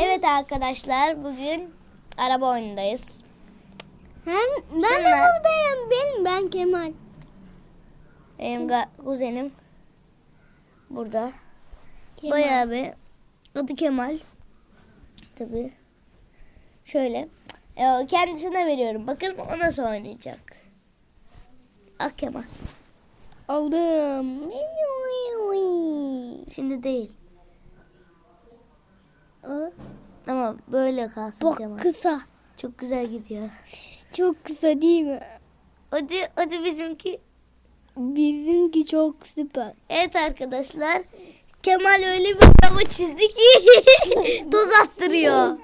Evet arkadaşlar bugün araba oyunundayız. Hem ben de Şunlar. buradayım. Benim ben Kemal. Benim kuzenim burada. Kemal. Bayağı bir adı Kemal. Tabii. Şöyle. E, kendisine veriyorum. Bakın o nasıl oynayacak. Ak Kemal. Aldım. Şimdi değil. Ama böyle kalsın Kemal. Çok kısa. Çok güzel gidiyor. Çok kısa değil mi? Hadi hadi bizimki. Bizimki çok süper. Evet arkadaşlar. Kemal öyle bir araba çizdi ki toz attırıyor.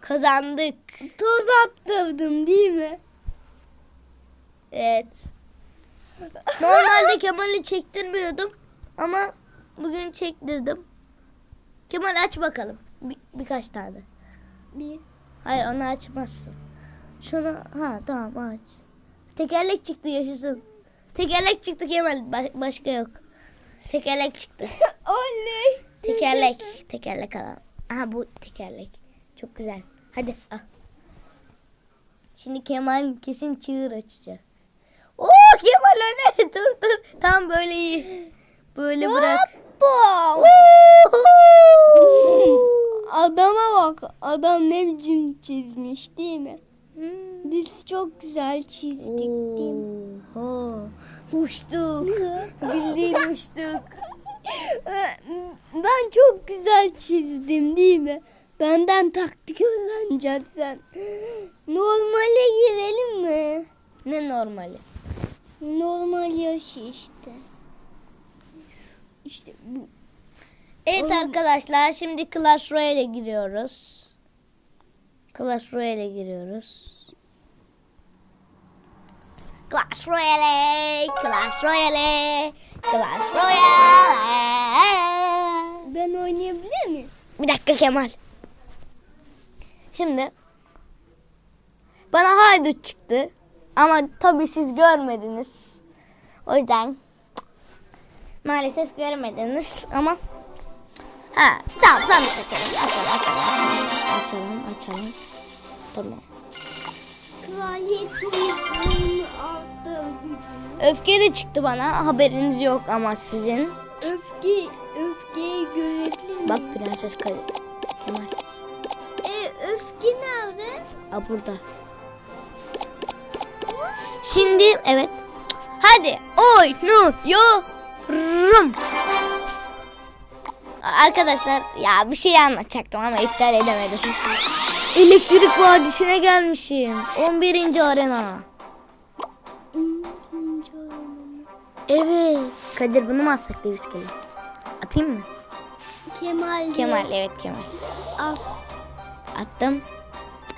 Kazandık. Toz attırdım değil mi? Evet. Normalde Kemal'i çektirmiyordum ama bugün çektirdim. Kemal aç bakalım. Bir, birkaç tane. Bir. Hayır onu açmazsın. Şunu ha tamam aç. Tekerlek çıktı yaşasın. Tekerlek çıktı Kemal Ba- başka yok. Tekerlek çıktı. Oley. Tekerlek. Tekerlek alalım. Aha bu tekerlek. Çok güzel. Hadi al. Şimdi Kemal kesin çığır açacak. Oo Kemal öne dur dur. Tam böyle iyi. Böyle bırak. Oo! Adama bak. Adam ne biçim çizmiş değil mi? Hmm. Biz çok güzel çizdik değil mi? Oha. Uçtuk. Bildiğin uçtuk. Ben çok güzel çizdim değil mi? Benden taktik öğreneceksin. Normale girelim mi? Ne normali? Normal yaşı işte. İşte bu. Evet arkadaşlar şimdi Clash Royale'e giriyoruz. Clash Royale'e giriyoruz. Clash Royale, Clash Royale, Clash Royale. Ben oynayabilir miyim? Bir dakika Kemal. Şimdi bana haydut çıktı. Ama tabii siz görmediniz. O yüzden maalesef görmediniz ama ha tamam sandık açalım. Açalım açalım açalım açalım. Tamam. Öfke de çıktı bana. Haberiniz yok ama sizin. Öfke, öfkeyi görebilir miyim? Bak Prenses Kay Kemal. E, öfke nerede? Aa, burada. Şimdi evet. Hadi oynuyorum. Arkadaşlar ya bir şey anlatacaktım ama iptal edemedim. Elektrik Vadisi'ne gelmişim. 11. arena. Evet. Kadir bunu mu atsak Davis Kelly? Atayım mı? Kemal. Kemal evet Kemal. Al. Attım.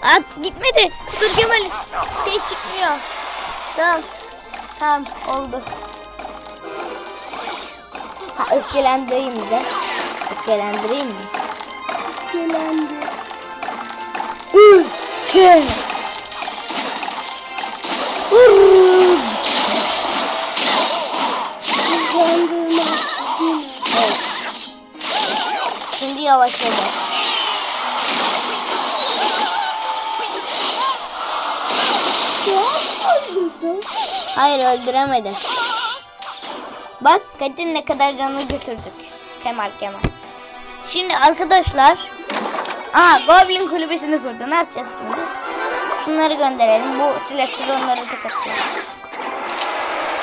At gitmedi. Dur Kemal şey çıkmıyor. Tamam. Tamam oldu. Ha öfkelendireyim de? Öfkelendireyim mi? Öfkelendi. Öfke. Hızlandırma. Evet. Şimdi yavaşladı. Hayır öldüremedi. Bak Kadir ne kadar canını götürdük. Kemal Kemal. Şimdi arkadaşlar. Aha Goblin kulübesini kurdu. Ne yapacağız şimdi? Şunları gönderelim. Bu seleksiyonları tek atıyor.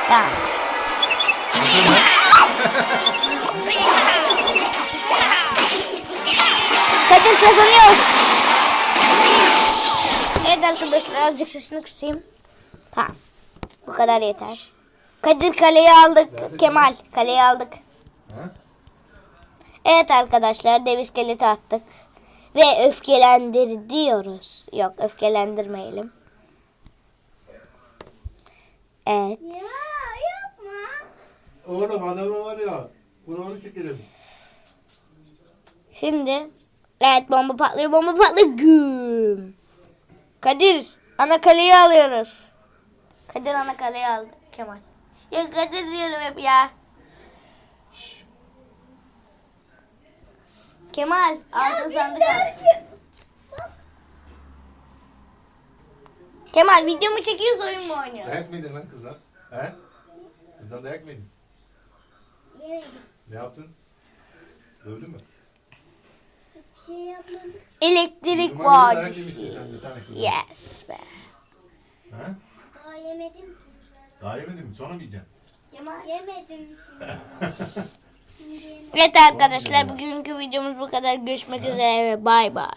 Tamam. Kadir kazanıyor. Evet arkadaşlar azıcık sesini kısayım. Tamam. Bu kadar yeter. Kadir kaleyi aldık. Kemal kaleyi aldık. Evet arkadaşlar dev iskeleti attık. Ve öfkelendir diyoruz. Yok öfkelendirmeyelim. Evet. Ya yapma. Oğlum adamı var ya. Kulağını çekerim. Şimdi evet bomba patlıyor bomba patlıyor. Güm. Kadir ana kaleyi alıyoruz. Kadir ana kaleyi aldı. Kemal. Ya Kadir diyorum hep ya. Kemal altın sandık al. Kemal video mu çekiyoruz oyun mu oynuyoruz? Dayak mı yedin lan kızdan? He? Kızdan dayak mı yedin? Yemedim. Ne yaptın? Dövdün mü? Bir şey yapmadım. Elektrik dayak vadisi. sen bir tane kızdan. Yes be. He? Daha yemedim ki. Daha yemedin mi? Sonra mı yiyeceksin? Yemedim şimdi. Evet arkadaşlar bugünkü videomuz bu kadar. Görüşmek üzere bay bay.